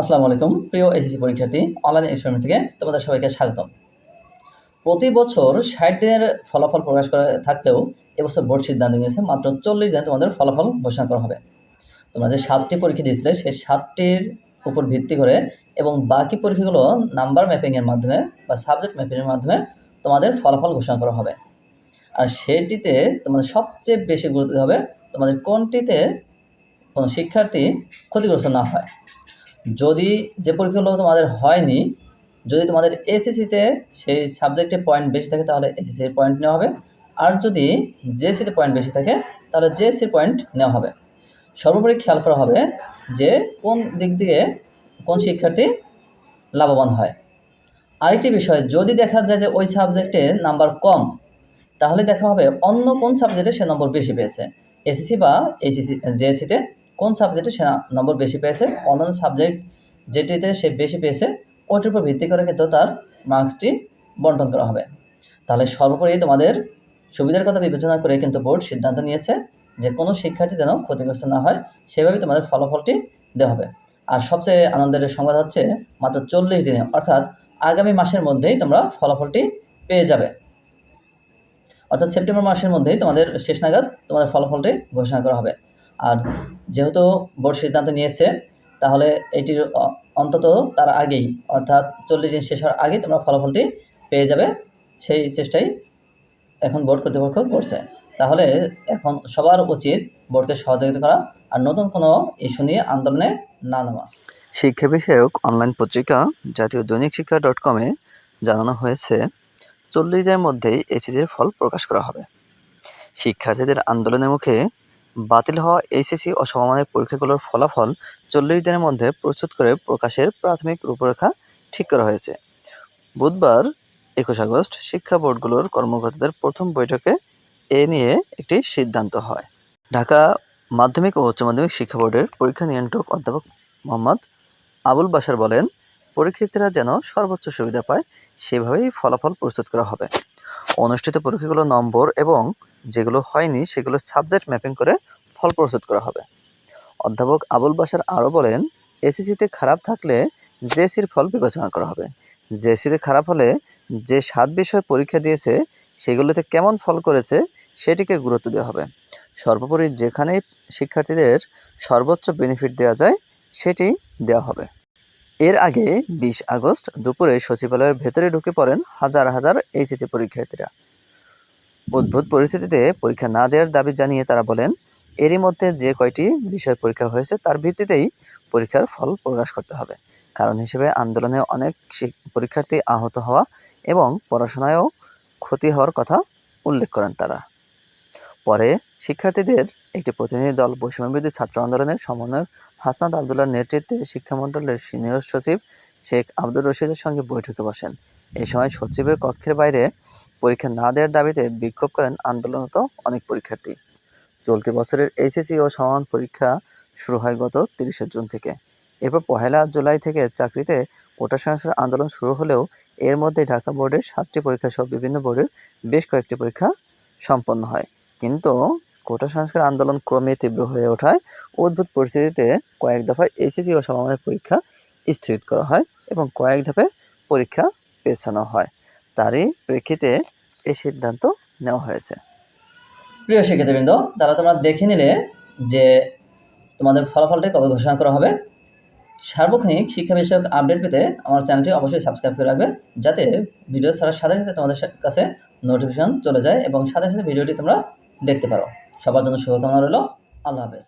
আসসালামু আলাইকুম, প্রিয় এসএসসি পরীক্ষার্থী অনলাইন এক্সপেরিমেন্ট থেকে তোমাদের সবাইকে স্বাগতম। প্রতি বছর ষাট দিনের ফলাফল প্রকাশ করে থাকলেও এবছর বোর্ড সিদ্ধান্ত নিয়েছে মাত্র চল্লিশ দিনে তোমাদের ফলাফল ঘোষণা করা হবে। তোমরা যে সাতটি পরীক্ষা দিয়েছিলে, সেই সাতটির উপর ভিত্তি করে এবং বাকি পরীক্ষাগুলো নাম্বার ম্যাপিংয়ের মাধ্যমে বা সাবজেক্ট ম্যাপিংয়ের মাধ্যমে তোমাদের ফলাফল ঘোষণা করা হবে। আর সেটিতে তোমাদের সবচেয়ে বেশি গুরুত্ব হবে, তোমাদের কোনটিতে কোনো শিক্ষার্থী ক্ষতিগ্রস্ত না হয়। যদি যে পরীক্ষাগুলো তোমাদের হয়নি, যদি তোমাদের এসএসসিতে সেই সাবজেক্টে পয়েন্ট বেশি থাকে, তাহলে এসএসসির পয়েন্ট নেওয়া হবে। আর যদি জেএসসিতে পয়েন্ট বেশি থাকে, তাহলে জেএসসির পয়েন্ট নেওয়া হবে। সর্বোপরি খেয়াল করা হবে যে কোন দিক দিয়ে কোন শিক্ষার্থী লাভবান হয়। আরেকটি বিষয়, যদি দেখা যায় যে ওই সাবজেক্টে নাম্বার কম, তাহলে দেখা হবে অন্য কোন সাবজেক্টে সে নম্বর বেশি পেয়েছে। এসএসসি বা এইচএসসি জেএসসিতে কোন সাবজেক্টে সে নম্বর বেশি পেয়েছে? অন্যান্য সাবজেক্ট যেটিতে সে বেশি পেয়েছে, ওইটির উপর ভিত্তি করে কিন্তু তার মার্কসটি বন্টন করা হবে। তাহলে সর্বোপরি তোমাদের সুবিধার কথা বিবেচনা করে কিন্তু বোর্ড সিদ্ধান্ত নিয়েছে যে কোনো শিক্ষার্থী যেন ক্ষতিগ্রস্ত না হয় সেভাবে তোমাদের ফলাফলটি দেওয়া হবে। আর সবচেয়ে আনন্দের সংবাদ হচ্ছে, মাত্র চল্লিশ দিনে, অর্থাৎ আগামী মাসের মধ্যেই তোমরা ফলাফলটি পেয়ে যাবে। অর্থাৎ সেপ্টেম্বর মাসের মধ্যেই তোমাদের শেষ নাগাদ তোমাদের ফলাফলটি ঘোষণা করা হবে। আর যেহেতু বোর্ড সিদ্ধান্ত নিয়েছে, তাহলে এটির অন্তত তার আগেই, অর্থাৎ চল্লিশ দিন শেষ হওয়ার আগেই তোমরা ফলাফলটি পেয়ে যাবে। সেই চেষ্টাই এখন বোর্ড কর্তৃপক্ষ করছে। তাহলে এখন সবার উচিত বোর্ডকে সহযোগিতা করা আর নতুন কোনো ইস্যু নিয়ে আন্দোলনে না নেওয়া শিক্ষা বিষয়ক অনলাইন পত্রিকা জাতীয় দৈনিক শিক্ষা ডট কমে জানানো হয়েছে, চল্লিশ দিনের মধ্যেই এইচএসির ফল প্রকাশ করা হবে। শিক্ষার্থীদের আন্দোলনের মুখে বাতিল হওয়া এইচএসসি ও সমমানের পরীক্ষাগুলোর ফলাফল চল্লিশ দিনের মধ্যে প্রস্তুত করে প্রকাশের প্রাথমিক রূপরেখা ঠিক করা হয়েছে। বুধবার একুশ আগস্ট শিক্ষা বোর্ডগুলোর কর্মকর্তাদের প্রথম বৈঠকে এ নিয়ে একটি সিদ্ধান্ত হয়। ঢাকা মাধ্যমিক ও উচ্চ মাধ্যমিক শিক্ষা বোর্ডের পরীক্ষা নিয়ন্ত্রক অধ্যাপক মোহাম্মদ আবুল বাশার বলেন, পরীক্ষার্থীরা যেন সর্বোচ্চ সুবিধা পায়, সেভাবেই ফলাফল প্রস্তুত করা হবে। অনুষ্ঠিত পরীক্ষাগুলো নম্বর এবং যেগুলো হয়নি সেগুলো সাবজেক্ট ম্যাপিং করে ফল প্রস্তুত করা হবে। অধ্যাপক আবুল বাশার আরও বলেন এসএসসিতে খারাপ থাকলে জেসির ফল বিবেচনা করা হবে। জেসিতে খারাপ হলে যে সাত বিষয় পরীক্ষা দিয়েছে, সেগুলোতে কেমন ফল করেছে সেটিকে গুরুত্ব দেওয়া হবে। সর্বোপরি যেখানে শিক্ষার্থীদের সর্বোচ্চ বেনিফিট দেওয়া যায়, সেটি দেওয়া হবে। এর আগে বিশ আগস্ট দুপুরে সচিবালয়ের ভেতরে ঢুকে পড়েন হাজার হাজার এইচএসি পরীক্ষার্থীরা। অদ্ভুত পরিস্থিতিতে পরীক্ষা না দেওয়ার দাবি জানিয়ে তারা বলেন, এরই মধ্যে যে কয়টি বিষয় পরীক্ষা হয়েছে তার ভিত্তিতেই পরীক্ষার ফল প্রকাশ করতে হবে। কারণ হিসেবে আন্দোলনে অনেক পরীক্ষার্থী আহত হওয়া এবং পড়াশোনায়ও ক্ষতি হওয়ার কথা উল্লেখ করেন তারা। পরে শিক্ষার্থীদের একটি প্রতিনিধি দল বৈষম্যবিরোধী ছাত্র আন্দোলনের সমন্বয়ক হাসনাত আবদুল্লার নেতৃত্বে শিক্ষা মণ্ডলের সিনিয়র সচিব শেখ আব্দুর রশিদের সঙ্গে বৈঠকে বসেন। এই সময় সচিবের কক্ষের বাইরে পরীক্ষা না দেওয়ার দাবিতে বিক্ষোভ করেন আন্দোলনরত অনেক পরীক্ষার্থী। চলতি বছরের এইচএসসি ও সমান পরীক্ষা শুরু হয় গত তিরিশে জুন থেকে। এরপর পহেলা জুলাই থেকে চাকরিতে কোটা সংস্কার আন্দোলন শুরু হলেও এর মধ্যে ঢাকা বোর্ডের সাতটি পরীক্ষা সহ বিভিন্ন বোর্ডের বেশ কয়েকটি পরীক্ষা সম্পন্ন হয়। কিন্তু কোটা সংস্কার আন্দোলন ক্রমে তীব্র হয়ে ওঠায় অদ্ভুত পরিস্থিতিতে কয়েক দফায় এসএসসি ও সমমানের পরীক্ষা স্থগিত করা হয় এবং কয়েক ধাপে পরীক্ষা পেছানো হয়। তারই প্রেক্ষিতে এই সিদ্ধান্ত নেওয়া হয়েছে। প্রিয় শিক্ষার্থীবৃন্দ, তারা তোমরা দেখে নিলে যে তোমাদের ফলাফলটি কবে ঘোষণা করা হবে। সার্বক্ষণিক শিক্ষা বিষয়ক আপডেট পেতে আমার চ্যানেলটি অবশ্যই সাবস্ক্রাইব করে রাখবে, যাতে ভিডিও ছাড়ার সাথে সাথে তোমাদের কাছে নোটিফিকেশন চলে যায় এবং সাথে সাথে ভিডিওটি তোমরা দেখতে পারো। সবার জন্য শুভকামনা রইল। আল্লাহ হাফেজ।